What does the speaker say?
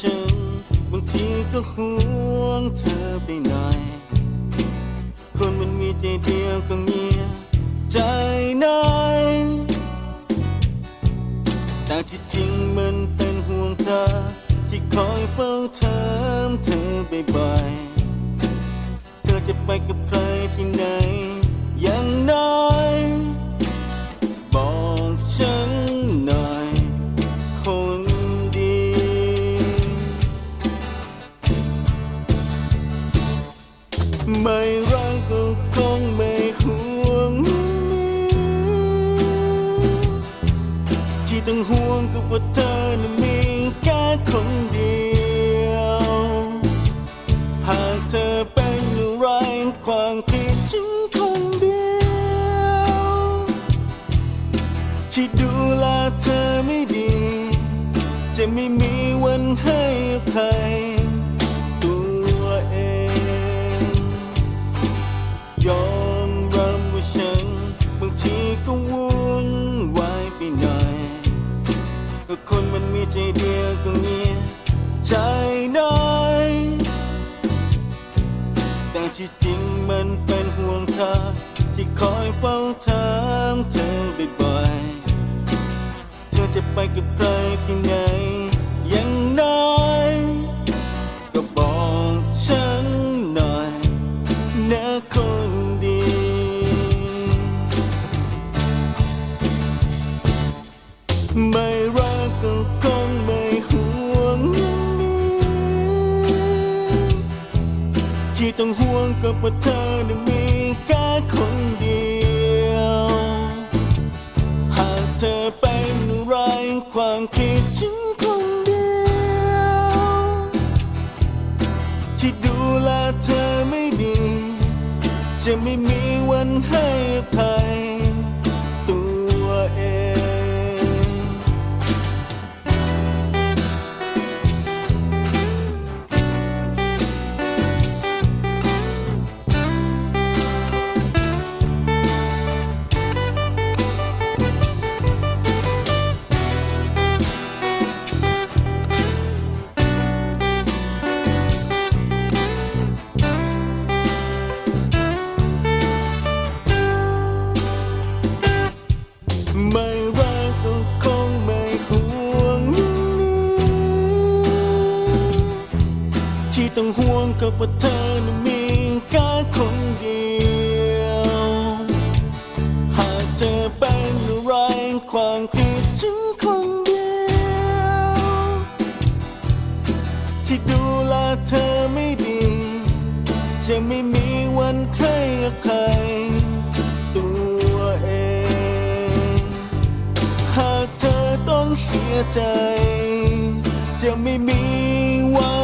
ฉัน บางทีก็ห่วงเธอไปหน่อย คนมันมีใจเดียวก็เงียใจน้อยแต่ที่จริงมันเป็นห่วงเธอ ที่คอยเฝ้าถามเธอบ่อยๆเธอจะไปกับใคร ไม่รักก็คงไม่ห่วงที่ต้องห่วงก็ว่าเธอนั้นมีแค่คนเดียว หากเธอเป็นอะไรความคิดฉันคนเดียวที่ดูแลเธอไม่ดี จะไม่มีวันให้อภัย ที่จริงมันเป็นห่วงเธอ ที่คอยเฝ้าถามเธอบ่อยๆ เธอจะไปกับใครที่ไหนย่างน้อยก็บอกฉันหน่อยนะคนดี ไม่ ต้องห่วงก็เพราะเธอนั้นมีแค่คนเดียว หากเธอเป็นอะไรความคิดฉันคนเดียว ที่ดูแลเธอไม่ดี จะไม่มีวันให้ ต้องห่วงก็เพราะเธอนั้นมีแค่คนเดียว หากเธอเป็นอะไรความคิดฉันคนเดียว ที่ดูแลเธอไม่ดี จะไม่มีวันให้อภัยตัวเอง หากเธอต้องเสียใจ จะไม่มีวัน